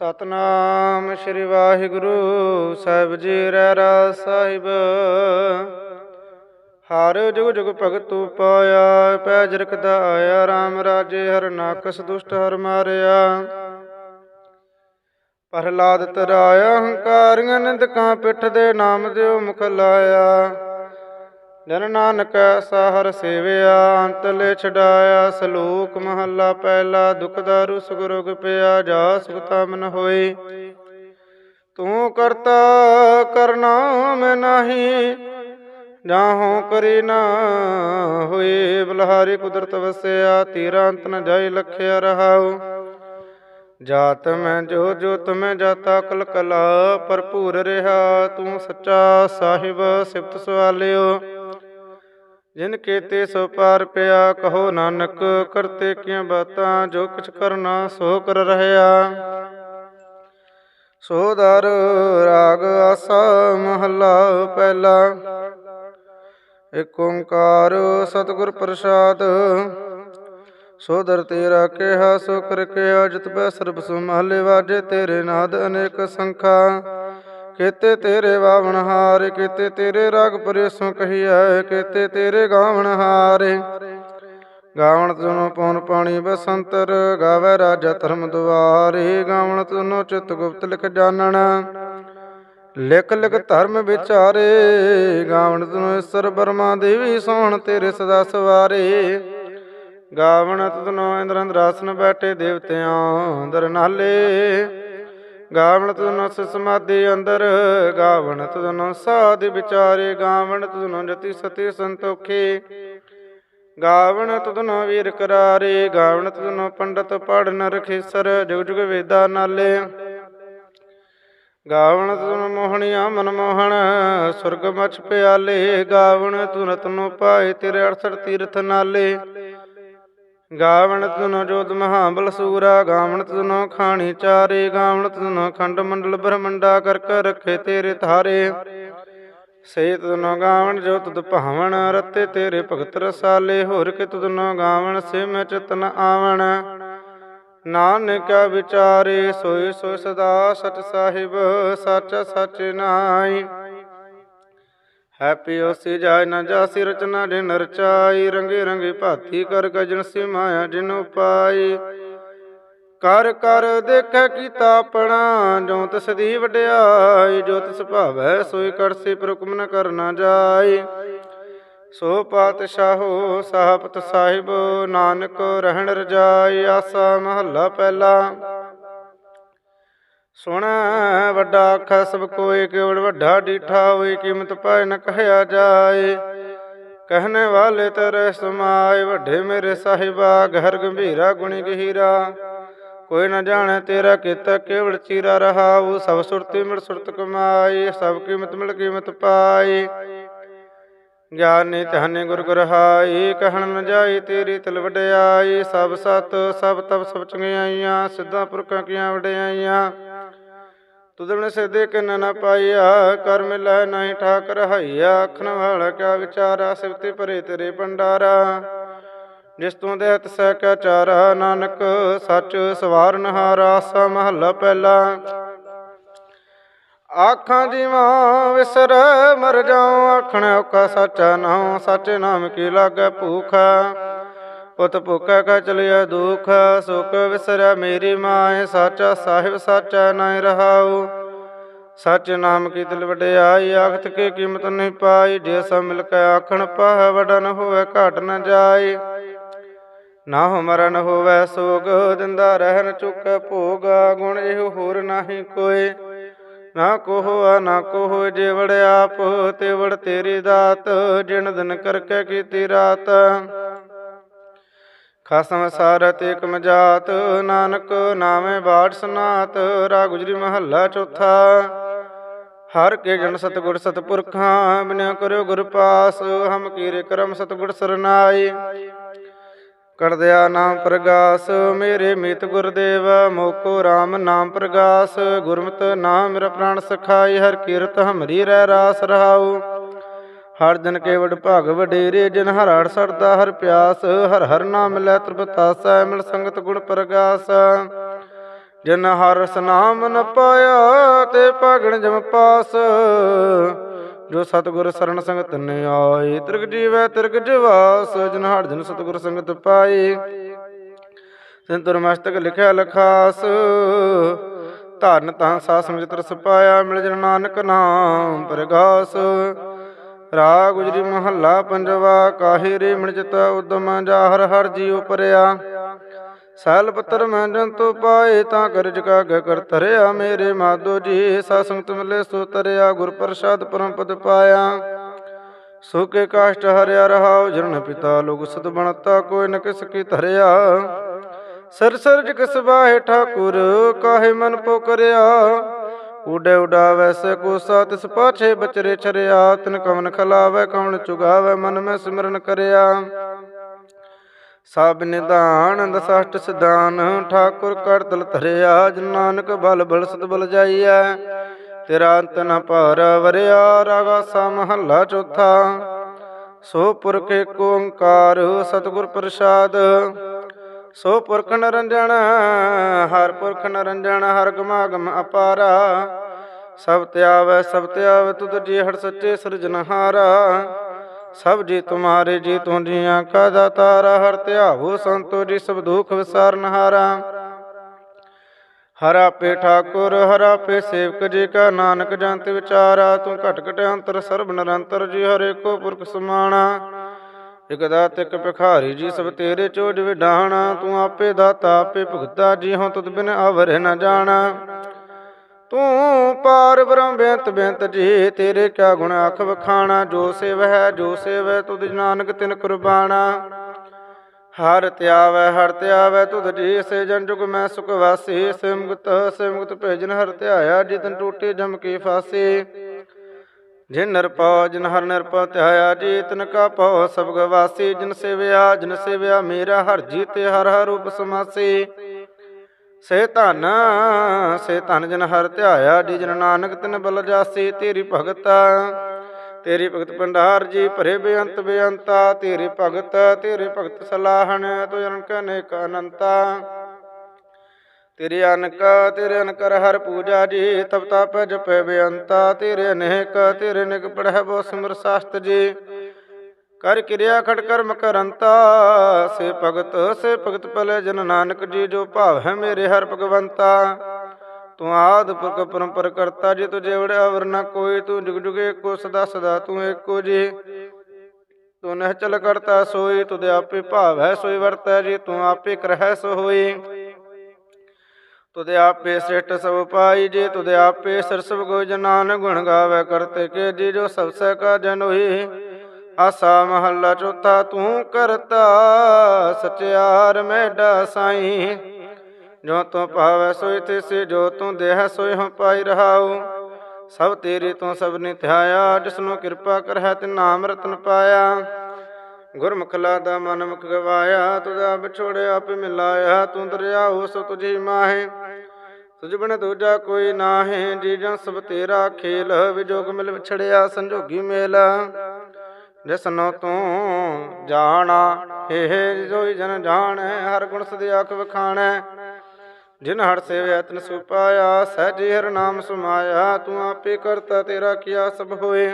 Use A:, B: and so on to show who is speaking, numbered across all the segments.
A: ਸਤਨਾਮ ਸ੍ਰੀ ਵਾਹਿਗੁਰੂ, ਸਾਹਿਬ ਜੀ ਰਹਿ ਰਾ ਸਾਹਿਬ। ਹਰ ਜੁਗ ਜੁਗ ਭਗਤੂ ਪਾਇਆ, ਪੈ ਜਰਕਦਾ ਆਇਆ RAM ਰਾਜੇ ਹਰ ਨਾਕਸ ਦੁਸ਼ਟ ਹਰ ਮਾਰਿਆ। ਪ੍ਰਹਲਾਦ ਤਰਾਇਆ, ਹੰਕਾਰੀਆਂ ਨਿੰਦਕਾਂ ਪਿੱਠ ਦੇ ਨਾਮ ਦਿਓ ਮੁਖ ਲਾਇਆ। ਜਨ ਨਾਨਕ ਐਸਾ ਸੇਵਿਆ ਅੰਤ ਲੈ ਛਡਾਇਆ, ਸਲੋਕ ਮਹੱਲਾ ਪਹਿਲਾ ਦੁਖ ਦਾਰੂ ਸੁਗਰੁਗ ਪਿਆ, ਜਾ ਸੁਖਤਾ ਮਨ ਹੋਈ। ਤੂੰ ਕਰਤਾ ਕਰਨਾ ਮੈਂ ਨਹੀਂ, ਜਾਹੋਂ ਕਰੀ ਨਾ ਹੋਏ ਬਲਹਾਰੀ ਕੁਦਰਤ ਵਸਿਆ, ਤੀਰਾ ਅੰਤ ਨ ਜਾਈ ਲਖਿਆ ਰਹਾਉ। ਜਾਤ ਮੈਂ ਜੋ ਜੋ ਤੁਮੈ ਜਾਤਾ, ਕਲ ਕਲਾ ਭਰਪੂਰ ਰਿਹਾ। ਤੂੰ ਸੱਚਾ ਸਾਹਿਬ, ਸਿਫਤ ਸਵਾਲਿਓ। ਜਿਨ ਕੀਤੇ ਸੋ ਪਾਰ ਪਿਆ, ਕਹੋ ਨਾਨਕ, ਕਰਤੇ ਕੀਆਂ ਬਾਤਾਂ, ਜੋ ਕੁਛ ਕਰਨਾ ਸੋ ਕਰ ਰਹਿਆ ਸੋ ਦਰ, ਰਾਗ, ਆਸਾ, ਮਹੱਲਾ, ਪਹਿਲਾ। ਏਕ ਓੰਕਾਰ, ਸਤਿਗੁਰ ਪ੍ਰਸਾਦ। ਸੋ ਤੇਰਾ ਕਿਹਾ ਸੋ ਕਰ ਕਿਹਾ, ਜਿਤ ਬੈ ਸਰਬ ਸੁਮਹਲੇ ਵਾਜੇ ਤੇਰੇ ਨਾਦ ਅਨੇਕ ਸੰਖਾ। ਕੀਤੇ ਤੇਰੇ ਵਾਵਣ ਹਾਰੇ, ਕੀਤੇ ਤੇਰੇ ਰਾਗ ਪਰੇਸੋਂ ਕਹੀਐ, ਕੀਤੇ ਤੇਰੇ ਗਾਵਣ ਹਾਰੇ। ਗਾਵਣ ਤੁਨੋ ਪਉਨ ਪਾਣੀ ਬਸੰਤਰ, ਗਾਵੇ ਰਾਜਾ ਧਰਮ ਦੁਆਰੇ। ਗਾਵਣ ਤੁਨੋ ਚਿਤ ਗੁਪਤ ਲਿਖ ਜਾਣਨ, ਲਿਖ ਲਿਖ ਧਰਮ ਵਿਚਾਰੇ। ਗਾਵਣ ਤੁਨੋ ਈਸ਼ਰ ਬਰਮਾ ਦੇਵੀ, ਸੋਹਣ ਤੇਰੇ ਸਦਾ ਸਵਾਰੇ। ਗਾਵਣ ਤੁਨੋ ਇੰਦਰ ਅੰਦਰਾਸਨ ਬੈਠੇ ਦੇਵਤਿਆਂ ਅੰਦਰ ਨਾਲੇ। ਗਾਵਣ ਤੁਧਨੋ ਸਮਾਧੀ ਅੰਦਰ, ਗਾਵਣ ਤੁਧਨੋ ਸਾਧ ਵਿਚਾਰੇ, ਗਾਵਣ ਤੁਧਨੋ ਜਤੀ ਸਤੀ ਸੰਤੋਖੇ। ਗਾਵਣ ਤੁਧਨੋ ਵੀਰ ਕਰਾਰੇ, ਗਾਵਣ ਤੁਧਨੋ ਪੰਡਤ ਪੜਨ ਰਖੇਸਰ ਜੁਗ ਜੁਗ ਵੇਦਾ ਨਾਲੇ। ਗਾਵਣ ਤੁਧਨੋ ਮੋਹਣੀਆਂ ਮਨ ਮੋਹਣ, ਸੁਰਗ ਮਛ ਪਿਆਲੇ, ਗਾਵਣ ਤੁ ਰਤਨੋ ਪਾਏ ਤੇਰੇ 68 ਤੀਰਥ ਨਾਲੇ। ਗਾਵਣ ਤਨੋ ਜੋਤ ਮਹਾਬਲ ਸੂਰਾ, ਗਾਵਣ ਤੁਨੋ ਖਾਣੀ ਚਾਰੇ, ਗਾਵਣ ਤਨੋ ਖੰਡ ਮੰਡਲ ਬ੍ਰਹਮੰਡਾ ਕਰ ਕਰ ਰਖੇ ਤੇਰੇ ਧਾਰੇ। ਸੇ ਤੁਨੋ ਗਾਵਣ ਜੋ ਤੁਧ ਭਾਵਣ, ਰਤੇ ਤੇਰੇ ਭਗਤ ਰਸਾਲੇ, ਹੋਰ ਕਿ ਤੁਨੋ ਗਾਵਣ ਸੇ ਮੈਂ ਚਤਨ ਆਵਣ। ਨਾਨਕ ਵਿਚਾਰੇ ਸੋਈ ਸੋ ਸਦਾ ਸਚ ਸਾਹਿਬ, ਸੱਚ ਸਚ ਨਾਈ ਹੈਪੀ ਹੋਸੀ ਜਾਇ ਨ ਜਾਸੀ, ਰਚਨਾ ਜਿਨ ਰਚਾਈ ਰੰਗੇ ਰੰਗੇ ਭਾਤੀ ਕਰ ਗਜਨ ਸੀ ਮਾਇਆ ਜਿਨ ਉਪਾਈ। ਕਰ ਕਰ ਦੇਖੈ ਕੀਤਾ ਆਪਣਾ, ਜੋ ਤਿਸ ਦੀ ਵਡਿਆਈ। ਜੋ ਤਿਸ ਭਾਵੈ ਸੋਈ ਕਰਸੀ ਪ੍ਰਕਮ ਨ ਕਰਨਾ ਜਾਈ। ਸੋ ਪਾਤਸ਼ਾਹੋ ਸਾਹਪਤ ਸਾਹਿਬ, ਨਾਨਕ ਰਹਿਣ ਰਜਾਈ। ਆਸਾ ਮਹੱਲਾ ਪਹਿਲਾ। ਸੁਣ, ਵੱਡਾ ਆਖਾ ਸਭ ਕੋਏ ਕੇਵੜ ਵੱਡਾ ਡੀਠਾ ਹੋਈ ਕੀਮਤ ਪਾਏ ਨ ਕਹਿਆ ਜਾਏ। ਕਹਨੇ ਵਾਲੇ ਤੇਰੇ ਸਮਾਏ, ਵੱਡੇ ਮੇਰੇ ਸਾਹਿਬਾ ਘਰ ਗੰਭੀਰਾ, ਗੁਣੀ ਗਹੀਰਾ। ਕੋਈ ਨਾ ਜਾਣੇ ਤੇਰਾ ਕੀਤਾ, ਕੇਵਲ ਚੀਰਾ ਰਹਾਉ, ਸਭ ਸੁਰਤੀ ਮਿਲ ਸੁਰਤ ਕਮਾਈ, ਸਭ ਕੀਮਤ ਮਿਲ ਕੀਮਤ ਪਾਈ। ਗਿਆਨੀ ਧਿਆਨੀ ਗੁਰ ਗੁਰ ਹਾਈ ਕਹਿਣ ਨ ਜਾਈ ਤੇਰੀ ਤਿਲ ਵਡਿਆਈ, ਸਭ ਸਤ, ਸਭ ਤਬ ਸਭ ਚੰਗਿਆਈਆਂ ਸਿੱਧਾ ਪੁਰਖਾਂ ਕੀਆਂ ਵਡਿਆਈਆਂ। ਤੁਦਣ ਸਿਧੇ ਕਿਨ ਨ ਪਾਈਆ, ਕਰ ਮਿਲੈ ਨਹੀਂ ਠਾਕ ਰਹਾਈਆ ਆਖਣ ਵਾਲਾ ਕਿਆ ਵਿਚਾਰਾ ਸਿਵਤੇ ਭਰੇ ਤੇਰੇ ਭੰਡਾਰਾ। ਜਿਸ ਤੋਂ ਦੇਹਤ ਸਹਿ ਕਾ ਚਾਰਾ, ਨਾਨਕ ਸੱਚ ਸਵਾਰਨ ਹਾਰਾ ਆਸਾ ਮਹੱਲਾ ਪਹਿਲਾ। ਆਖਾਂ ਜੀਵਾਂ ਵਿਸਰ, ਮਰ ਜਾਉ, ਆਖਣ ਔਕਾ ਸੱਚਾ ਨਾਮ ਸੱਚ, ਨਾਮ ਕੀ ਲਾਗੈ ਭੂਖ ਉਤ ਭੁੱਖਾ ਕਾ ਚਲਿਆ ਦੁਖ, ਸੁਖ ਵਿਸਰਿਆ ਮੇਰੀ ਮਾਏ ਸਾਚਾ ਸਾਹਿਬ ਸਾਚਾ ਨਾਇ ਰਹਾਉ। ਸੱਚ ਨਾਮ ਕੀ ਦਿਲ ਵਡਿਆਈ, ਆਖਤ ਕੇ ਕੀਮਤ ਨਹੀਂ ਪਾਈ, ਜੇ ਸਭ ਮਿਲ ਕੇ ਆਖਣ ਪਾਹ, ਵਡਨ ਹੋਵੇ ਘਟ ਨ ਜਾਏ ਨਾ ਹੋ ਮਰਨ ਹੋਵੇ ਸੋਗ, ਦਿੰਦਾ ਰਹਿਣ ਚੁੱਕ ਭੋਗ, ਗੁਣ ਇਹ ਹੋਰ ਨਾਹੀ ਕੋਈ। ਨਾ ਕੋਹ ਨਾ ਕੋਹ ਜੇ ਆਪ ਤੇ ਤੇਰੀ ਦਾਤ, ਜਿਨ ਦਿਨ ਕਰਕੇ ਕੀਤੀ ਰਾਤ। ਖਸਮ ਸਾਰਤ ਇਕ ਮਜਾਤ, ਨਾਨਕ ਨਾਮੇ ਬਾੜ ਸਨਾਤ ਰਾ ਗੁਜਰੀ ਮਹੱਲਾ ਚੌਥਾ। ਹਰ ਕੇ ਜਨ ਸਤਗੁਰ ਸਤਪੁਰਖਾਂ, ਬਿਨਿਆ ਕਰਿਓ ਗੁਰ ਪਾਸ, ਹਮ ਕੀਰੇ ਕਰਮ ਸਤਗੁਰ ਸਰਨਾਈ। ਕਰਦਿਆ ਨਾਮ ਪ੍ਰਗਾਸ, ਮੇਰੇ ਮਿਤ ਗੁਰਦੇਵ, ਮੋਕੋ RAM ਨਾਮ ਪ੍ਰਗਾਸ, ਗੁਰਮਤ ਨਾਮ ਮੇਰਾ ਪ੍ਰਾਣ ਸਖਾਈ ਹਰ ਕੀਰਤ ਹਮਰੀ ਰਹਿ ਰਾਸ ਰਹਾਉ। ਹਰ ਦਿਨ ਕੇਵਡ ਭਾਗ ਵਡੇਰੇ, ਜਿਨ ਹਰ ਹੜ ਸੜਦਾ ਹਰ ਪਿਆਸ, ਹਰ ਹਰ ਨਾਮ ਲੈ ਤ੍ਰਿਪਤਾਸੈ ਮਿਲ ਸੰਗਤ ਗੁਣ ਪ੍ਰਗਾਸ। ਜਿਨ ਹਰ ਸਨਾਮ ਨ ਪਾਇਆ, ਤੇ ਭਗਣ ਜਮ ਪਾਸ। ਜੋ ਸਤਿਗੁਰ ਸਰਣ ਸੰਗਤ ਨੇ ਆਏ ਤਿਰਗ ਜੀਵੈ ਤਿਰਗ ਜਵਾਸ, ਜਿਨ ਹਰ ਜਨ ਸਤਿਗੁਰ ਸੰਗਤ ਪਾਏ। ਸਿੰਤੁਰ ਮਸਤਕ ਲਿਖਿਆ ਲਖਾਸ ਧਰਨ ਤਾਂ ਸਾ ਸਮਝ ਤਰਸ ਪਾਇਆ, ਮਿਲ ਜਨ ਨਾਨਕ ਨਾਮ ਪ੍ਰਗਾਸ। ਰਾਗ ਗੁਜਰੀ ਮਹੱਲਾ ਪੰਜਵਾ, ਕਾਹੀ ਰੇ ਮਿਣ ਚਿਤ ਉਦਮ ਜਾ ਹਰ ਹਰ ਜੀਉ ਪਰਿਆ। ਸਾਲ ਪੱਤਰ ਮੈਂ ਜੰਤੂ ਪਾਏ ਤਾਂ ਕਰਜ ਕਾਗ ਕਰ ਧਰਿਆ ਮੇਰੇ ਮਾਧੋ ਜੀ। ਸਾ ਸੰਗਤ ਮਿਲੇ ਸੋ ਤਰਿਆ ਗੁਰ ਪ੍ਰਸਾਦ ਪਰਮ ਪਦ ਪਾਇਆ। ਸੁਕੇ ਕਾਸ਼ਟ ਹਰਿਆ ਰਹਾਉ ਜਰਨ ਪਿਤਾ ਲੋਕ ਸਤ ਬਣਤਾ, ਕੋਈ ਨ ਕਿਸ ਕੀ ਧਰਿਆ। ਸਰ ਸਰਜ ਕਿਸ ਬਾਹੇ ਠਾਕੁਰ, ਕਾਹੇ ਮਨ ਪੋ ਕਰਿਆ ਉਡੇ ਉਡਾਵੈ ਸੇ ਕੋਸਾ, ਤਿਸ ਪਾਛੇ ਬਚਰੇ ਛਰਿਆ। ਤਿਨ ਕਵਨ ਖਲਾਵੈ, ਕਵਨ ਚੁਗਾਵੈ, ਮਨ ਮੈਂ ਸਿਮਰਨ ਕਰਿਆ। ਸਭ ਨਿਧਾਨ, ਦਸਸ਼ਟ ਸਿਧਾਨ, ਠਾਕੁਰ ਕਰ ਦਲ ਧਰਿਆ ਜਿਨ ਨਾਨਕ ਬਲ ਬਲ ਸਤ ਬਲ ਜਾਈਐ। ਤੇਰਾ ਅੰਤ ਨ ਭਾਰ ਵਰਿਆ, ਰਾਗਾ ਸਾ ਮਹੱਲਾ ਚੌਥਾ। ਸੋ ਪੁਰਖ ਏਕ ਓੰਕਾਰ, ਸਤਿਗੁਰ ਪ੍ਰਸਾਦ। ਸੋ ਪੁਰਖ ਨਰੰਜਨ ਹਰ ਪੁਰਖ ਨਰੰਜਨ ਹਰ ਗਮਾਗਮ ਅਪਾਰਾ। ਸਭ ਧਿਆਵੈ ਸਭ ਧਿਆਵੈ ਤੁਧ ਜੀ ਹਰ ਸੱਚੇ ਸਿਰਜਨਹਾਰਾ ਸਭ ਜੀ ਤੁਮਾਰੇ ਜੀ ਤੂੰ ਜੀਆਂ ਕਾ ਦਾਤਾਰਾ, ਹਰ ਧਿਆਵੋ ਸੰਤੋ ਜੀ, ਸਭ ਦੁਖ ਵਿਸਾਰਨਹਾਰਾ ਹਰਾ। ਪੇ ਠਾਕੁਰ, ਹਰਾ ਪੇ ਸੇਵਕ ਜੀ ਕਾ ਨਾਨਕ ਜੰਤ ਵਿਚਾਰਾ। ਤੂੰ ਘਟ ਘਟ ਅੰਤਰ, ਸਰਬ ਨਿਰੰਤਰ ਜੀ, ਹਰੇ ਕੋ ਪੁਰਖ ਸਮਾਣਾ। ਇਕ ਦਾਤ, ਇਕ ਭਿਖਾਰੀ ਜੀ, ਸਭ ਤੇਰੇ ਚੋਜ ਵਿਡਾਣਾ ਤੂੰ ਆਪੇ ਦਾਤਾ, ਆਪੇ ਭੁਗਤਾ ਜੀ ਹਾਂ ਤੁਧ ਬਿਨ ਆਵਰ ਨਾ ਜਾਣਾ। ਤੂੰ ਪਾਰ ਬ੍ਰਹਮ ਬੇਅੰਤ ਬੇਅੰਤ ਜੀ, ਤੇਰੇ ਕਿਆ ਗੁਣ ਆਖ ਵਖਾਣਾ, ਜੋ ਸੇਵ ਹੈ, ਜੋ ਸੇਵੈ ਤੁਧ ਨਾਨਕ ਤਿਨ ਕੁਰਬਾਨਾ ਹਰ ਧਿਆਵੈ ਹਰ ਧਿਆਵੈ ਤੁਧ ਜੀ ਸੇ ਜਨ ਜੁਗ ਮੈਂ ਸੁਖ ਵਾਸੀ। ਸਿਮਗਤ ਸਿਮਗਤ ਭੇਜਨ ਹਰ ਧਿਆਇਆ, ਜਿਤਨ ਟੂਟੇ ਜਮ ਕੀ ਫਾਸੀ। ਜਿਨ ਨਿਰਪਉ ਜਿਨ ਹਰ ਨਿਰਪਉ ਧਿਆਇਆ ਜੀ ਤਿਨ ਕਾ ਪਉ ਸਭ ਗਵਾਸੀ। ਜਿਨ ਸੇਵਿਆ ਜਿਨ ਸੇਵਿਆ ਮੇਰਾ ਹਰ ਜੀਤੇ, ਹਰ ਹਰ ਰੂਪ ਸਮਾਸੀ ਸੇ ਧਨ ਸੇ ਧਨ ਜਨ ਹਰ ਧਿਆਇਆ ਜੀ ਜਨ ਨਾਨਕ ਤਿਨ ਬਲ ਜਾਸੀ, ਤੇਰੀ ਭਗਤ। ਤੇਰੀ ਭਗਤ ਭੰਡਾਰ ਜੀ ਭਰੇ ਬੇਅੰਤ ਬੇਅੰਤਾ, ਤੇਰੀ ਭਗਤ ਤੇਰੀ ਭਗਤ ਸਲਾਹਣ ਤੋ ਅਨਕ ਅਨੇਕ ਅਨੰਤਾ। ਤੇਰੇ ਅਨਕ, ਤੇਰੇ ਅਨਕਰ ਹਰ ਪੂਜਾ ਜੀ ਤਪ ਤਪ ਜਪੇ ਬੇਅੰਤਾ। ਤੇਰੇ ਅਨੇਕ, ਤੇਰੇ ਨਿਕ ਪੜਹਿ ਬੋ ਸਿਮਰ ਸਾਸਤ ਜੀ। ਕਰ ਕਿਰਿਆ ਖਟ ਕਰਮ ਕਰੰਤਾ, ਸੇ ਭਗਤ ਸੇ ਭਗਤ ਪਲੇ ਜਨ ਨਾਨਕ ਜੀ, ਜੋ ਭਾਵ ਹੈ ਮੇਰੇ ਹਰ ਭਗਵੰਤਾ। ਤੂੰ ਆਦ ਪੁਰਖ ਪਰੰਪਰ ਕਰਤਾ, ਜੇ ਤੁਝੇ ਵੜਿਆ ਵਰਨਾ ਕੋਈ, ਤੂੰ ਜੁਗ ਜੁਗ ਏਕੋ ਸਦਾ ਸਦਾ ਤੂੰ ਏਕੋ ਜੀ। ਤੂੰ ਨਹਿ ਚਲ ਕਰਤਾ ਸੋਈ ਤੁਦੇ ਆਪੇ ਭਾਵ ਹੈ ਸੋਈ ਵਰਤੈ, ਜੀ ਤੂੰ ਆਪੇ ਕਰਹਿ ਸੋ ਹੋਈ ਤੁਦੇ ਆਪੇ ਸ੍ਰਿਸ਼ਟ ਸਭ ਪਾਈ, ਜੇ ਤੁਦੇ ਆਪੇ ਸਰਸਵ ਗੋ ਜਨਾਨ ਗੁਣ ਗਾਵੇ, ਕਰਤੇ ਕੇ ਜੀ ਜੋ ਸਭ ਸੇ ਕਾ ਜਨ ਹੋਈ। ਆਸਾ ਮਹੱਲਾ ਚੌਥਾ, ਤੂੰ ਕਰਤਾ ਸਚਿਆਰ ਮੈਡਾ ਸਾਈ। ਜੋ ਤੂੰ ਭਾਵੈ ਸੋਈ ਤਿਸੇ ਜੋ ਤੂੰ ਦੇਹ ਸੋਈ ਹਉ ਪਾਈ ਰਹਾਉ। ਸਭ ਤੇਰੇ ਤੋਂ ਸਭ ਨੇ ਧਿਆਇਆ ਜਿਸ ਨੂੰ ਕਿਰਪਾ ਕਰਹਿ ਤੇ ਨਾਮ ਰਤਨ ਪਾਇਆ। ਗੁਰਮੁਖ ਲਾਦਾ ਮਨ ਮੁਖ ਗਵਾਇਆ ਤੁਝਾ ਵਿਛੋੜਿਆ ਆਪੇ ਮਿਲਾਇਆ, ਤੂੰ ਦਰਿਆਉ ਸੋ ਤੁਝੀ ਮਾਹੇ। ਤੁਝ ਬਿਨ ਦੂਜਾ ਕੋਈ ਨਾਹੀ, ਜੀ ਜਨ ਸਭ ਤੇਰਾ ਖੇਲ, ਵਿਜੋਗ ਮਿਲ ਵਿਛੜਿਆ, ਸੰਜੋਗੀ ਮੇਲਾ। ਜਿਸਨੋ ਤੂੰ ਜਾਣਾ ਹੇ ਜੋਈ ਜਨ ਜਾਣੈ, ਹਰ ਗੁਣ ਸਦੇ ਆਖ ਵਖਾਣੈ। ਜਿਨ ਹਰ ਸੇਵਿਆ ਤਨ ਸੁਪਾਇਆ ਸਹਿਜੇ ਹਰ ਨਾਮ ਸਮਾਇਆ, ਤੂੰ ਆਪੇ ਕਰਤਾ, ਤੇਰਾ ਕੀਆ ਸਭ ਹੋਏ।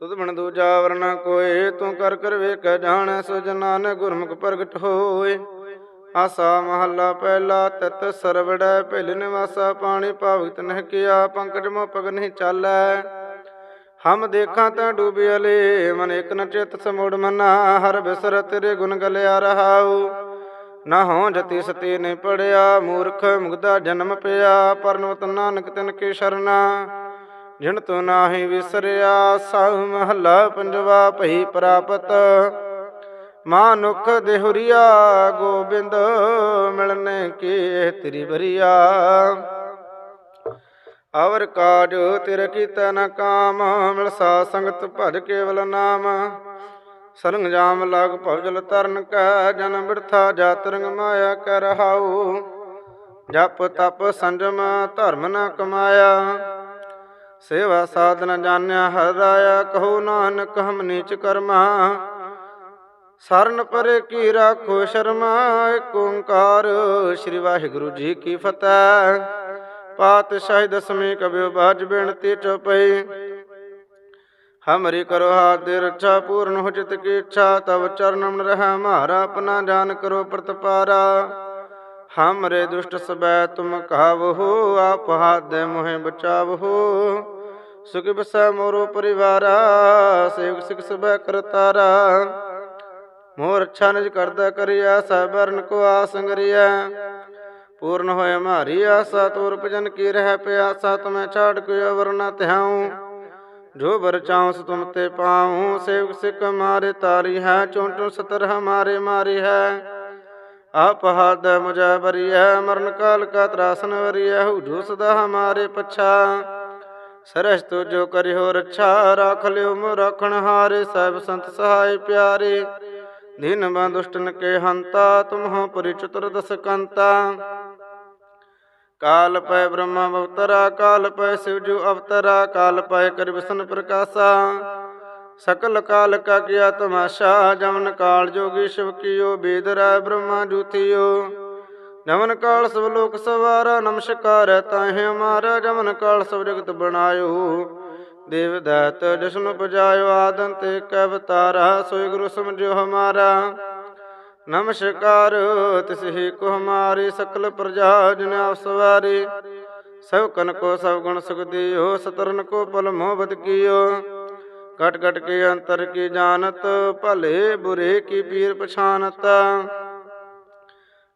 A: ਤੁਧ ਬਿਨ ਦੂਜਾ ਵਰਨਾ ਕੋਏ, ਤੂੰ ਕਰ ਕਰ ਵੇਖ ਜਾਣੈ, ਸੋ ਜਨਾਨ ਗੁਰਮੁਖ ਪ੍ਰਗਟ ਹੋਏ। ਆਸਾ ਮਹੱਲਾ ਪਹਿਲਾ, ਤਤ ਸਰਵੜੈ, ਭਿਲ ਨਿਵਾਸਾ, ਪਾਣੀ ਭਾਵਿਤ ਨਹਿ ਕਿਆ, ਪੰਕਜ ਮੋ ਪਗ ਨਹੀਂ ਚਾਲੈ। ਹਮ ਦੇਖਾਂ ਤਾਂ ਡੂਬਿਆਲੇ ਮਨ ਇਕ ਨ ਚਿਤ ਸਮੋੜ ਮਨਾ, ਹਰ ਬਿਸਰ ਤੇਰੇ ਗੁਣ ਗਲਿਆ ਰਹਾਉ। ਨਾ ਹੋ ਜਤੀ ਸਤੀ ਨਹੀਂ ਪੜਿਆ, ਮੂਰਖ ਮੁਗਦਾ ਜਨਮ ਪਿਆ ਪਰਨਵਤ ਨਾਨਕ ਤਿਨ ਕੀ ਸ਼ਰਨਾ। ਜਿਨ ਤੂੰ ਨਾਹੀ ਵਿਸਰਿਆ ਸਭ ਮਹੱਲਾ ਪੰਜਵਾ ਭਈ ਪ੍ਰਾਪਤ। ਮਾਨੁਖ ਦੇਹੁਰੀਆ, ਗੋਬਿੰਦ ਮਿਲਨੇ ਕੀ ਤੇਰੀ ਬਰੀਆ ਅਵਰ ਕਾਜ ਤਿਰ ਕੀਤਾ ਨ ਕਾਮ ਮਿਲ ਸਾ ਸੰਗਤ ਭਜ ਕੇਵਲ ਨਾਮ। ਸਰੰਗ ਜਾਮ ਲਗ ਭਵਜਲ ਤਰਨ ਕੈ, ਜਨ ਬਿਰਥਾ ਜਾਤ ਰੰਗ ਮਾਇਆ ਕਰ ਰਹਾਉ। ਜਪ ਤਪ ਸੰਜਮ ਧਰਮ ਨ ਕਮਾਇਆ। ਸੇਵਾ ਸਾਧਨ ਜਾਣਿਆ ਹਰ ਰਾਇਆ, ਕਹੋ ਨਾਨਕ ਹਮ ਨੀਚ ਕਰਮਾ। ਸਰਨ ਪਰੇ ਕੀ ਰਾਖੋ ਸ਼ਰਮਾ ਏਕ ਓੰਕਾਰ ਸ੍ਰੀ ਵਾਹਿਗੁਰੂ ਜੀ ਕੀ ਫਤਿਹ। ਪਾਤਸ਼ਾਹੀ ਦਸਵੀਂ ਕਬਿਓ ਬਾਜ ਬੇਨਤੀ ਚਉਪਈ ਹਮਰੀ ਕਰੋ ਹਾਥ ਦੇ ਰੱਛਾ ਪੂਰਨ ਹੋ ਚਿਤ ਕੀ ਇੱਛਾ ਤਬ ਚਰਨਮ ਰਹਿ ਹਮਾਰਾ ਆਪਣਾ ਜਾਨ ਕਰੋ ਪ੍ਰਤਪਾਰਾ। ਹਮਰੇ ਦੁਸ਼ਟ ਸਬੈ ਤੁਮ ਕਹਾਵਹੋ, ਆਪ ਹਾਥ ਦੇ ਮੋਹਿ ਬਚਾਵਹੋ। ਸੁਖ ਬਸੈ ਮੋਰੋ ਪਰਿਵਾਰਾ, ਸੇਵਕ ਸਿਖ ਸਬੈ ਕਰਤਾਰਾ ਮੋਰ ਅੱਛਾ ਕਰਦਾ ਕਰਿਆ ਸਹਿਬਰਨ ਕੋ ਆਸੰਗਰਿਆ ਪੂਰਨ ਹੋਏ ਮਾਰੀ ਆਸਾ, ਤੋਰ ਭਜਨ ਕੀ ਰਹਿ ਪਿਆਸਾ, ਤੁਮੈ ਛਾੜ ਕੋਈ ਅਵਰ ਨ ਧਿਆਉ। ਜੋ ਬਰ ਚਾਉ ਸੋ ਤੁਮ ਤੇ ਪਾਉ, ਸੇਵਕ ਸਿਕ ਮਾਰੇ ਤਾਰੀ ਹੈ, ਚੋਂਟੂ ਸਤਰ ਹਮਾਰੇ ਮਾਰੀ ਹੈ। ਆਪ ਹਾਦ ਮੁਝੈ ਬਰੀਐ ਮਰਨ ਕਾਲ ਕਾ ਤਰਾਸਨ ਵਰੀਐ ਹੂ ਸਦਾ ਹਮਾਰੇ ਪਛਾ। ਸਰਸ ਤੋ ਜੋ ਕਰਿਓ ਰੱਛਾ, ਰਾਖ ਲਿਓ ਮੋ ਰਾਖਣ ਹਾਰੇ, ਸਹਿਬ ਸੰਤ ਸਹਾਇ ਪਿਆਰੇ। ਦਿਨ ਬੰਦੁਸ਼ਟਨ ਕੇ ਹੰਤਾ, ਤੁਮਹੁ ਪਰਿ ਦਸ ਕੰਤਾ ਕਾਲ ਪੈ ਬ੍ਰਹਮਾ ਅਵਤਰਾ, ਕਾਲ ਪੈ ਸਿਵ ਜੂ ਅਵਤਰਾ, ਕਾਲ ਪੈ ਕਰ ਵਿਸ਼ਨ ਪ੍ਰਕਾਸ਼ਾ। ਸਕਲ ਕਾਲ ਕਾ ਕੀਆ ਤਮਾਸ਼ਾ ਜਮਨ ਕਾਲ ਜੋਗੀ ਸ਼ਿਵ ਕੀਓ ਬੇਦਰਾ ਬ੍ਰਹਮਾ ਜੂਥਿਓ। ਜਮਨ ਕਾਲ ਸਭ ਲੋਕ ਸਵਾਰਾ, ਨਮਸਕਾਰ ਤਾਹੇ ਹਮਾਰਾ ਜਮਨ ਕਾਲ ਸਭ ਜਗਤ ਬਣਾਇਓ। ਦੇਵ ਦਾਤ ਜਸ਼ਨ ਪਜਾਇਓ ਆਦਨ ਤੇ ਸੋਈ ਗੁਰੂ ਸਮਝਿਓ ਹਮਾਰਾ। ਨਮਸਕਾਰ, ਤਿਸ ਕੋ ਹਮਾਰੀ ਸਕਲ ਪ੍ਰਜਾ ਜਨ ਆਪਸਵਾਰੀ ਸਭ ਕਨ ਕੋ ਸਭ ਗੁਣ ਸੁਖ ਦਿਓ, ਸਤਰਨ ਕੋ ਪਲ ਮੋਹ ਕੀਓ। ਕਟ ਕਟ ਕੇ ਅੰਤਰ ਕੀ ਜਾਣਤ, ਭਲੇ ਬੁਰੇ ਕੀ ਪੀਰ ਪਛਾਨਤ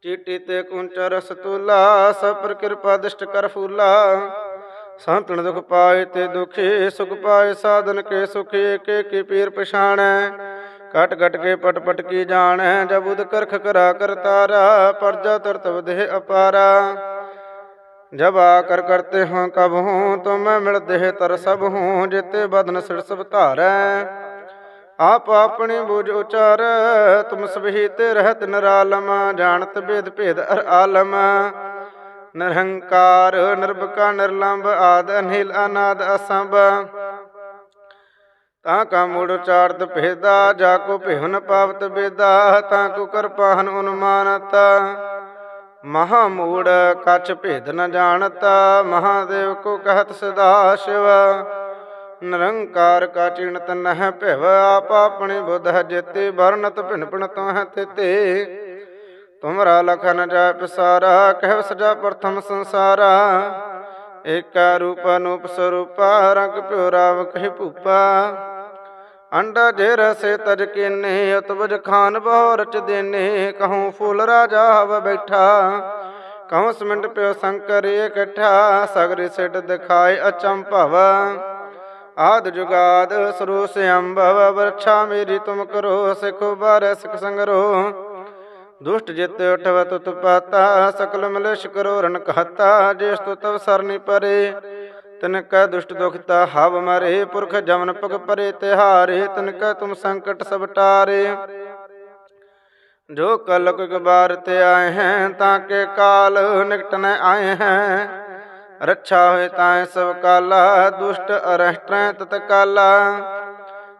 A: ਚੀਟੀ ਤੇ ਕੁੰਚ ਰਸ ਤੁਲਾ, ਸਭ ਪਰ ਕਿਰਪਾ ਦਿਸ਼ਟ ਕਰ ਫੂਲਾ। ਸੰਤਨ ਦੁਖ ਪਾਏ ਤੇ ਦੁਖੇ, ਸੁਖ ਪਾਏ ਸਾਧਨ ਕੇ ਸੁਖੇ, ਕੇ ਕੀ ਪੀਰ ਪਛਾਣੈ। ਘਟ ਘਟ ਕੇ ਪਟ ਪਟ ਕੀ ਜਾਣੈ, ਜਬ ਉਦ ਕਰਖ ਕਰਾ ਕਰਤਾਰਾ ਪਰਜਾ ਤਰਤ ਵਦੇ ਅਪਾਰਾ। ਜਬ ਆਕਰ ਕਰਤੇ ਹਾਂ ਕਬ ਹੂੰ ਤੁਮ ਮਿਲਦੇ ਤਰ ਸਭ ਹੂੰ, ਜਿਤੇ ਬਦਨ ਸਿਰ ਸਭ ਧਾਰੈ। ਆਪ ਆਪਣੀ ਬੁਝ ਉਚਾਰ, ਤੁਮ ਸਭੀ ਤੇ ਰਹਿਤ ਨਿਰਾਲਮ, ਜਾਣਤ ਭੇਦ ਭੇਦ ਅਰ ਆਲਮ। ਨਿਰਹੰਕਾਰ ਨਿਰਭਕਾ ਨਿਰਲੰਭ ਆਦ, ਅਨਿਲ ਅਨਾਦ ਅਸੰਭ। ਤਾਂ ਕਾ ਮੂੜ ਉਚਾਰਤ ਭੇਦਾ, ਜਾ ਕੋ ਭਿਵਨ ਪਾਵਤ ਬੇਦਾ, ਤਾਂ ਕੋ ਕਰਪਾਹਨ ਉਨਮਾਨਤ। ਮਹਾ ਮੂੜ ਕਛ ਭੇਦ ਨ ਜਾਣਤ, ਮਹਾਦੇਵ ਕੋ ਕਹਤ ਸਦਾ ਸ਼ਿਵ। ਨਿਰੰਕਾਰ ਕਾ ਚਿਣਤ ਨਹਿ ਭਿਵ, ਆਪ ਆਪਣੀ ਬੁੱਧ ਜਿਤੇ, ਵਰਨਤ ਭਿਨ ਭਿਨ ਤੋਹ ਤਿਤੇ। ਤੁਮਰਾ ਲਖਨ ਜਾ ਪਿਸਾਰਾ ਕਹਿ ਸਜਾ ਪ੍ਰਥਮ ਸੰਸਾਰਾ। ਏਕਾ ਰੂਪ ਅਨੂਪ ਸਰੂਪਾ, ਰੰਗ ਪਿਉ ਰਾਵ ਕਹਿ ਭੂਪਾ। ਅੰਡਾ ਜੇ ਰਸੇ ਤਜ ਕੀਨੇ ਉਤਵਜ ਖਾਨ ਬਹੁ ਰਚ ਦੇਨੇ, ਕਹੂੰ ਫੂਲ ਰਾਜਾ ਹਵ ਬੈਠਾ। ਕਹੂੰ ਸਮਿੰਡ ਪਿਓ ਸੰਕਰ ਇਕੱਠਾ, ਸਗਰੇ ਸਿੱਟ ਦਿਖਾਏ ਅਚੰਭਵ। ਆਦ ਜੁਗਾਦ ਸਰੂਸ ਅੰਭਵ, ਵਰਛਾ ਮੇਰੀ ਤੁਮ ਕਰੋ, ਸਿਖ ਬਾਰ ਸਿਖ ਸੰਗਰੋ। ਦੁਸ਼ਟ ਜਿਤ ਉਠਵ ਤੁਤ ਪਾਤਾ, ਸਕਲ ਮਲੇਸ਼ ਕਰੋ ਰਣ ਕਹਤਾ ਜੇ ਤੁਤਵ ਸਰਨੀ ਪਰੇ। ਤਿਨ ਕੈ ਦੁਸ਼ਟ ਦੁਖਤਾ, ਹਵ ਮਰੇ ਪੁਰਖ ਜਮਨ ਪਗ ਪਰੇ ਤਿਹਾਰੇ ਤਿਨ ਕੈ ਤੁਮ ਸੰਕਟ ਸਭ ਟਾਰੇ। ਜੋ ਕਲ ਕੁਗ ਬਾਰ ਤੇ ਆਏ ਹੈ, ਤਾਂ ਕੇ ਕਾਲ ਨਿਕਟ ਨ ਆਏ ਹੈ। ਰੱਛਾ ਹੋਏ ਤਾਂ ਸਭ ਕਾਲਾ, ਦੁਸ਼ਟ ਅਰਸ਼ਟ੍ਰੈ ਤਤ ਕਾਲਾ।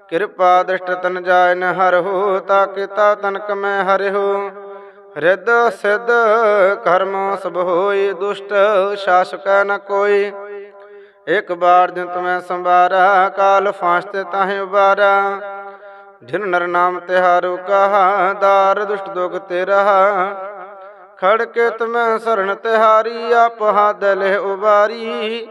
A: ਕਿਰਪਾ ਦ੍ਰਿਸ਼ਟ ਤਨ ਜਾਇ ਨ ਹਰਹੁ ਤਾ ਕੀਤਾ ਤਨਕ ਮੈਂ ਹਰਿਹੁ ਰਿੱਧ ਸਿੱਧ ਕਰਮ ਸਭ ਹੋਈ ਦੁਸ਼ਟ ਸ਼ਾਸਕ ਨ ਕੋਈ। ਇਕ ਬਾਰ ਦਿਨ ਤੁਮੈ ਸੰਭਾਰਾ ਕਾਲ ਫਾਂਸ ਤੇ ਤਾਹੇ ਉਬਾਰਾ। ਜਿਨ ਨਰ ਨਾਮ ਤਿਹਾਰੂ ਕਹਾ, ਦਾਰ ਦੁਸ਼ਟ ਦੁਖ ਤੇ ਰਹਾ ਖੜ ਕੇ ਤੁਮੈ ਸਰਣ ਤਿਹਾਰੀ ਆਪ ਹੱਦ ਲੈ ਉਬਾਰੀ।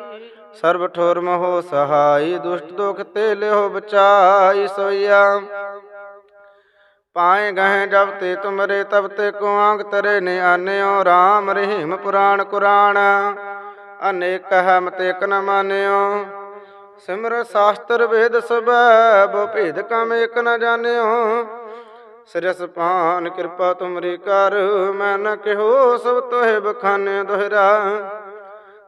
A: ਸਰਬ ਠੋਰ ਮਹੋ ਸਹਾਈ, ਦੁਸ਼ਟ ਦੁਖ ਤੇ ਲਿਓ ਬਚਾਈ ਸੋਇਆ। ਪਾਏ ਗਏ ਜਬ ਤੇ ਤੁਮਰੇ, ਤਬ ਤੇ ਕੋ ਤਰੇ ਨੇ ਆਨਿਓ RAM ਰਹੀਮ, ਪੁਰਾਣ, ਕੁਰਾਨ। ਅਨੇਕ ਹੈ ਮਤ ਇਕ ਨ ਮਾਨਿਓ। ਸਿਮਰ ਸ਼ਾਸਤਰ ਵੇਦ ਸਬੈ ਬੋ ਭੇਦ ਕਮ ਇਕ ਨ ਜਾਣਿਓ। ਸਿਰਸ ਪਾਨ ਕਿਰਪਾ ਤੁਮਰੀ ਕਰ, ਮੈਂ ਨ ਕਿਹੋ ਸਭ ਤੋਹਿ ਬਖਾਨੇ ਦੋਹਰਾ।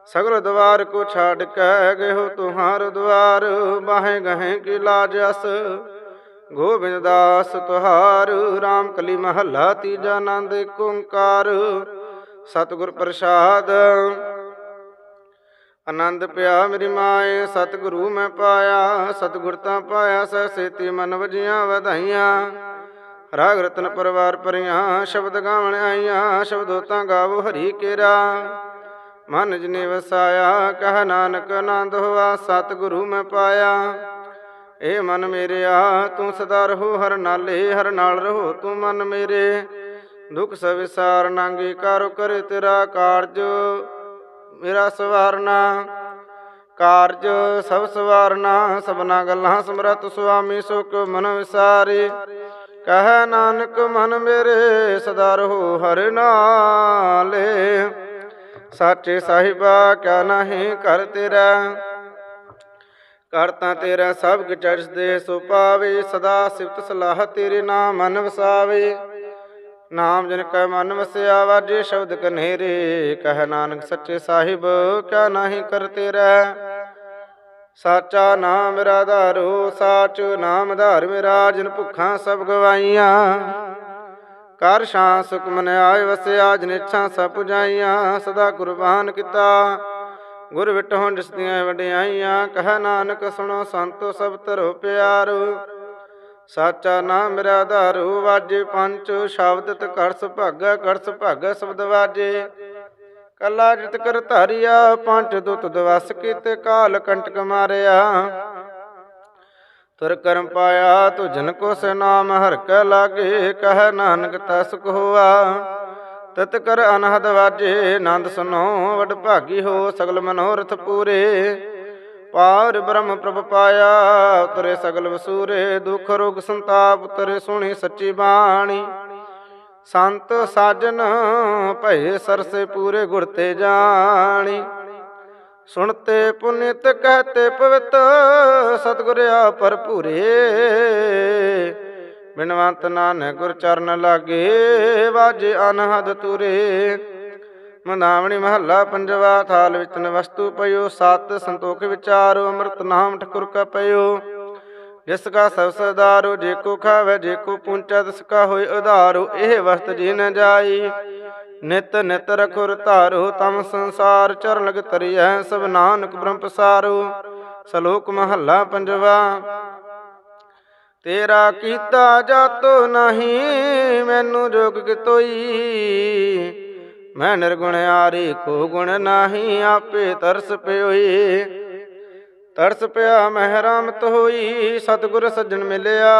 A: ਸਗਲ ਦਵਾਰ ਕੋ ਛਾੜ ਕੇ ਗਇਓ ਤੁਹਾਰ ਦਵਾਰ ਬਾਹੇ ਗਹੇ ਕੀ ਲਾਜ ਅਸ। ਗੋਬਿੰਦ ਦਾਸ ਤੁਹਾਰ RAM ਕਲੀ ਮਹੱਲਾ ਤੀਜਾ ਆਨੰਦ ਏਕ ਓੰਕਾਰ। ਸਤਿਗੁਰ ਪ੍ਰਸਾਦ ਆਨੰਦ ਪਿਆ ਮੇਰੀ ਮਾਏ, ਸਤਿਗੁਰੂ ਮੈਂ ਪਾਇਆ, ਸਤਿਗੁਰ ਤਾਂ ਪਾਇਆ, ਸਹਿ ਸੇਤੀ ਮਨ ਵਜੀਆਂ ਵਧਾਈਆਂ। ਰਾਗ ਰਤਨ ਪਰਵਾਰ ਪਰੀਆਂ ਸ਼ਬਦ ਗਾਵਣ ਆਈਆਂ, ਸ਼ਬਦੋ ਤਾਂ ਗਾਵੋ ਹਰੀ ਕੇਰਾ। ਮਨ ਜਨੇ ਵਸਾਇਆ, ਕਹ ਨਾਨਕ ਆਨੰਦ ਹੋਆ, ਸਤਿਗੁਰੂ ਮੈਂ ਪਾਇਆ। ਏ ਮਨ ਮੇਰਿਆ ਤੂੰ ਸਦਾ ਰਹੋ ਹਰ ਨਾਲੇ, ਹਰ ਨਾਲ ਰਹੋ ਤੂੰ ਮਨ ਮੇਰੇ। ਦੁਖ ਸਵਿਸਾਰ ਨਾਂਗੀ, ਕਰੋ ਕਰੇ ਤੇਰਾ ਕਾਰਜ। ਮੇਰਾ ਸਵਾਰਨਾ, ਕਾਰਜ ਸਭ ਸਵਾਰਨਾ, ਸਭਨਾ ਗੱਲਾਂ ਸਮਰਤ ਸੁਆਮੀ ਸੁਖ ਮਨ ਵਿਸਾਰੇ। ਕਹ ਨਾਨਕ, ਮਨ ਮੇਰੇ ਸਦਾ ਰਹੋ ਹਰ ਨਾਲੇ। ਸਾਚੇ ਸਾਹਿਬਾ, ਕਿਆ ਨਹੀਂ ਕਰ ਤੇਰਾ। ਕਰਤਾ ਤੇਰਾ, ਸਭ ਕੁਝ ਦੇ ਸੋ ਪਾਵੇ ਸਦਾ ਸਿਫਤ ਸਲਾਹ ਤੇਰੇ ਨਾਮ ਮਨ ਵਸਾਵੇ। ਨਾਮ ਜਨ ਕੈ ਮਨ ਵਸਿਆ ਵਾਜੇ ਸ਼ਬਦ ਕਨੇਰੇ, ਕਹਿ ਨਾਨਕ ਸੱਚੇ ਸਾਹਿਬ, ਕਿਆ ਨਹੀਂ ਕਰ ਤੇਰਾ ਸਾਚਾ ਨਾਮ ਮੇਰਾ ਧਾਰੋ ਸਾਚ ਨਾਮ ਧਾਰ ਮੇਰਾ, ਜਿਨ ਭੁੱਖਾਂ ਸਭ ਗਵਾਈਆਂ। ਕਰ ਸ਼ਾਂ ਸੁਖ ਮਨ ਆਏ ਵਸਿਆ, ਜਿਨ ਇੱਛਾ ਸਭ ਪੁਜਾਈਆਂ, ਸਦਾ ਕੁਰਬਾਨ ਕੀਤਾ। ਗੁਰ ਵਿਟਹੁ ਜਿਸਦੀਆਂ ਵਡਿਆਈਆਂ, ਕਹ ਨਾਨਕ ਸੁਣੋ ਸੰਤੋ ਸਭ ਧਰੋ ਪਿਆਰੋ। ਸਾਚਾ ਨਾਮ ਮੇਰਾ ਧਾਰੂ ਵਾਜੇ, ਪੰਜ ਸ਼ਬਦ ਤੇ ਕਰਸ ਭਾਗਾ ਕਰਸ ਭਾਗਾ ਸ਼ਬਦ ਵਾਜੇ। ਕਲਾ ਜਿਤ ਕਰ ਧਾਰਿਆ, ਪੰਜ ਦੁੱਤ ਦਵਸ ਕੀਤੇ, ਕਾਲ ਕੰਟਕ ਮਾਰਿਆ। ਤੁਰ ਕਰਮ ਪਾਇਆ ਤੋ ਜਨ ਕੋ ਸੇ ਨਾਮ, ਹਰ ਕੈ ਲਾਗੇ, ਕਹ ਨਾਨਕ ਤਸਕ ਹੋਆ ਤਤ ਕਰ ਅਨਹਦ ਵਾਜੇ ਆਨੰਦ ਸੁਨੋ ਵਡ ਭਾਗੀ ਹੋ, ਸਗਲ ਮਨੋਰਥ ਪੂਰੇ। ਪਾਰ ਬ੍ਰਹਮ ਪ੍ਰਭ ਪਾਇਆ, ਉਤਰੇ ਸਗਲ ਵਸੂਰੇ, ਦੁਖ ਰੋਗ ਸੰਤਾਪ, ਉਤਰੇ ਸੁਣੀ ਸੱਚੀ ਬਾਣੀ। ਸੰਤ ਸਾਜਨ ਭਏ ਸਰਸੇ ਪੂਰੇ ਗੁਰ ਤੇ ਜਾਣੀ। ਸੁਣਤੇ ਪੁਨਿਤ ਕਹਤੇ ਪਵਿੱਤ, ਸਤਿਗੁਰ ਆ ਭਰਪੂਰੇ। ਬਿਨਵੰਤ ਨਾਨਕ ਗੁਰ ਚਰਨ ਲਾਗੇ, ਵਾਜੇ ਅਨਹਦ ਤੁਰੇ। ਮੰਦਾਵਣੀ ਮਹੱਲਾ ਪੰਜਵਾ, ਥਾਲ ਵਿੱਚ ਨ ਵਸਤੂ ਪਇਓ, ਸਤ ਸੰਤੋਖ ਵਿਚਾਰੋ, ਅੰਮ੍ਰਿਤ ਨਾਮ ਠਕੁਰ ਕਾ ਪਇਓ। ਜਿਸ ਕਾ ਸਭ ਸਰਦਾਰੋ ਜੇ ਕੋ ਖਾਵੇ, ਜੇ ਕੋ ਪੁੰਚਾ, ਤਿਸ ਕਾ ਹੋਇ ਉਧਾਰੋ, ਇਹ ਵਸਤ ਜੀ ਨ ਜਾਈ। ਨਿਤ ਨਿਤ ਰਖੁਰ ਧਾਰੋ, ਤਮ ਸੰਸਾਰ ਚਰਨ ਲਗ ਤਰੀਐ, ਸਭ ਨਾਨਕ ਬ੍ਰਹਮ ਪਸਾਰੋ। ਸ਼ਲੋਕ ਮਹੱਲਾ ਪੰਜਵਾ, ਤੇਰਾ ਕੀਤਾ ਜਾਤੋ ਨਹੀਂ, ਮੈਨੂੰ ਜੋਗ ਕਿਤੋਈ। ਮੈਂ ਨਿਰਗੁਣ ਆਰੀ ਕੋ ਗੁਣ ਨਾਹੀ ਆਪੇ ਤਰਸ ਪਿਓਈ। ਤਰਸ ਪਿਆ ਮਹਿ ਰਾਮਤ ਹੋਈ, ਸਤਿਗੁਰ ਸੱਜਣ ਮਿਲਿਆ।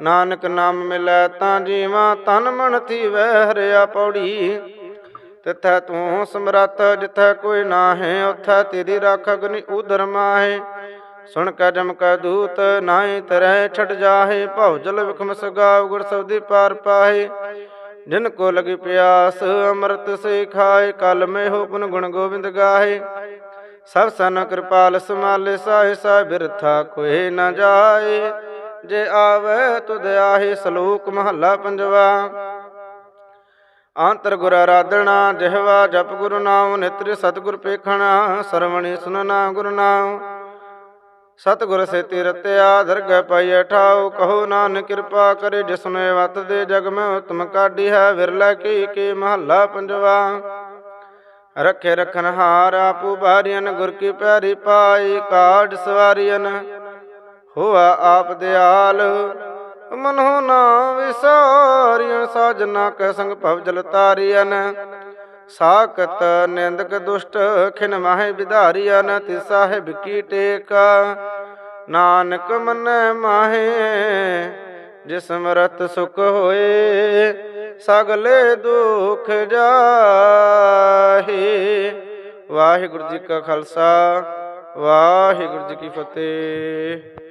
A: ਨਾਨਕ ਨਾਮ ਮਿਲੈ ਤਾਂ ਜੀਵਾਂ, ਤਨ ਮਨ ਥੀਵੈ ਹਰਿਆ ਪੌੜੀ। ਤਿਥੈ ਤੂੰ ਸਮਰੱਥ, ਜਿਥੈ ਕੋਈ ਨਾਹੀ, ਉਥੈ ਤੇਰੀ ਰੱਖ ਅਗਨੀ ਉਦਰ ਮਾਹੇ। ਸੁਣ ਕੈ ਜਮ ਕੈ ਦੂਤ, ਨਾਹੀ ਤਰੈ ਛਟ ਜਾਹੇ, ਭਉ ਜਲ ਵਿਖਮ ਸਗਾਵ ਗੁਰ ਸਬਦੀ ਪਾਰ ਪਾਹੇ। ਜਿਨ ਕੋ ਲਗੀ ਪਿਆਸ, ਅੰਮ੍ਰਿਤ ਸੇ ਖਾਏ ਕਲ ਮੇ ਹੋ ਪੁਨ ਗੁਣ ਗੋਬਿੰਦ ਗਾਹੇ। ਸਭ ਸਨ ਕਿਰਪਾਲ ਸਮਾਲੇ ਸਾਹਿ ਸਾਹਿ ਬਿਰਥਾ ਕੋਏ ਨ ਜਾਏ। ਜੇ ਆਵੇ ਤੁਧ ਆਹੇ ਸ਼ਲੋਕ ਮਹੱਲਾ ਪੰਜਵਾ। ਆਂਤਰ ਗੁਰ ਆਰਾਧਣਾ ਜਿਹਵਾ ਜਪ ਗੁਰੂ ਨਾਮ ਨਿਤਰ ਸਤਿਗੁਰ ਪੇਖਣਾ, ਸਰਵਣੀ ਸੁਨਣਾ ਗੁਰੂ ਨਾਮ ਸਤਿਗੁਰ ਸੇ ਤਿਰਤਿਆ ਦਰਗਹਿ ਪਾਈਐ ਠਾਉ, ਕਹੋ ਨਾਨਕ ਕਿਰਪਾ ਕਰੇ ਜਿਸਨੇ ਵਤ ਦੇ ਜਗ ਮੈਂ ਉਤਮ ਕਾਢੀ ਹੈ, ਵਿਰਲਾ ਕੀ ਕੀ ਮਹੱਲਾ ਪੰਜਵਾ। ਰੱਖੇ ਰਖਨ ਹਾਰ ਆਪੂ ਬਾਰੀਨ ਗੁਰ ਕੀ ਪਿਆਰੀ ਪਾਈ, ਕਾਢ ਸਵਾਰੀਨ ਹੋਆ ਆਪ ਦਿਆਲ ਮਨੋ ਨਾ ਵਿਸਾਰੀਨ ਸਾਜਨਾ ਕੈ ਸੰਗ ਭਵ ਜਲ ਤਾਰੀਨ ਸਾਕਤ ਨਿੰਦਕ ਦੁਸ਼ਟ, ਖਿਨ ਮਾਹਿ ਵਿਧਾਰੀਨ ਤਿ ਸਾਹਿਬ ਕੀ ਟੇਕ। ਨਾਨਕ ਮਨ ਮਾਹੇ, ਜਿਸ ਮਰਤ ਸੁਖ ਹੋਏ, ਸਗਲੇ ਦੁਖ ਜਾਹੇ। ਵਾਹਿਗੁਰੂ ਜੀ ਕਾ ਖਾਲਸਾ, ਵਾਹਿਗੁਰੂ ਜੀ ਕੀ ਫਤਿਹ।